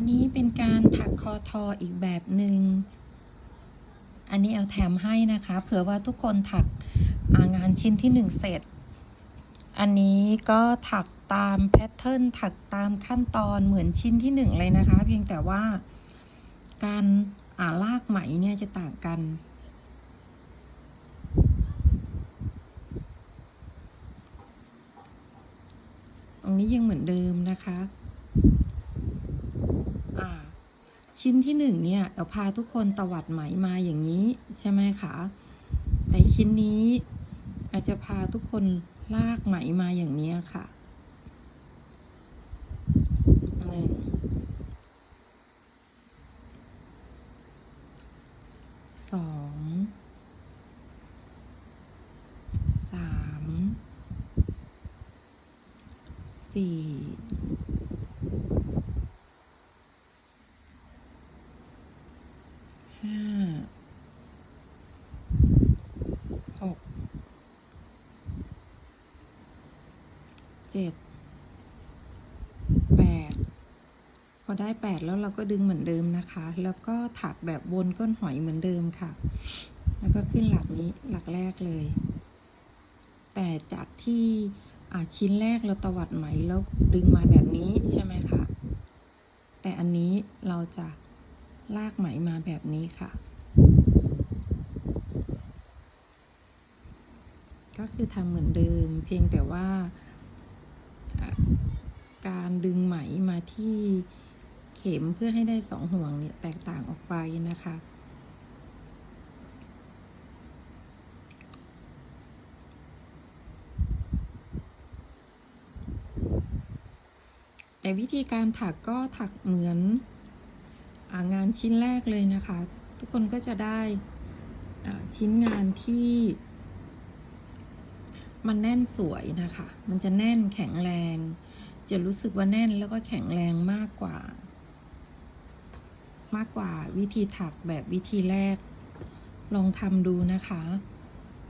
อันนี้เป็นการถักคอทออีกแบบหนึ่ง อันนี้เอาแถมให้นะคะ เผื่อว่าทุกคนถักางานชิ้นที่หนึ่งเสร็จ อันนี้ก็ถักตามแพทเทิร์นถักตามขั้นตอนเหมือนชิ้นที่หนึ่งเลยนะคะ เพียงแต่ว่าการอ่าลากไหมเนี่ยจะต่างกันตรงนี้ยังเหมือนเดิมนะคะอ่า ชิ้นที่หนึ่งเนี่ยเราพาทุกคนตวัดไหมมาอย่างนี้ใช่ไหมคะแต่ชิ้นนี้อาจจะพาทุกคนลากไหมมาอย่างนี้ค่ะหนึ่งสองสามสี่ ห้าหกเจ็ดแปดพอได้แปดแล้วเราก็ดึงเหมือนเดิมนะคะ แล้วก็ถักแบบวนก้นหอยเหมือนเดิมค่ะ แล้วก็ขึ้นหลักนี้หลักแรกเลย แต่จากที่อ่าชิ้นแรกเราตวัดไหมแล้วดึงมาแบบนี้ใช่ไหมคะแต่อันนี้เราจะ ลากไหมมาแบบนี้ค่ะ ก็คือทำเหมือนเดิม เพียงแต่ว่าการดึงไหมมาที่เข็มเพื่อให้ได้สองห่วงเนี่ยแตกต่างออกไปนะคะแต่วิธีการถักก็ถักเหมือน งานชิ้นแรกเลยนะคะ ทุกคนก็จะได้ชิ้นงานที่มันแน่นสวยนะคะ มันจะแน่นแข็งแรง จะรู้สึกว่าแน่นแล้วก็แข็งแรงมากกว่า มากกว่าวิธีถักแบบวิธีแรก ลองทำดูนะคะ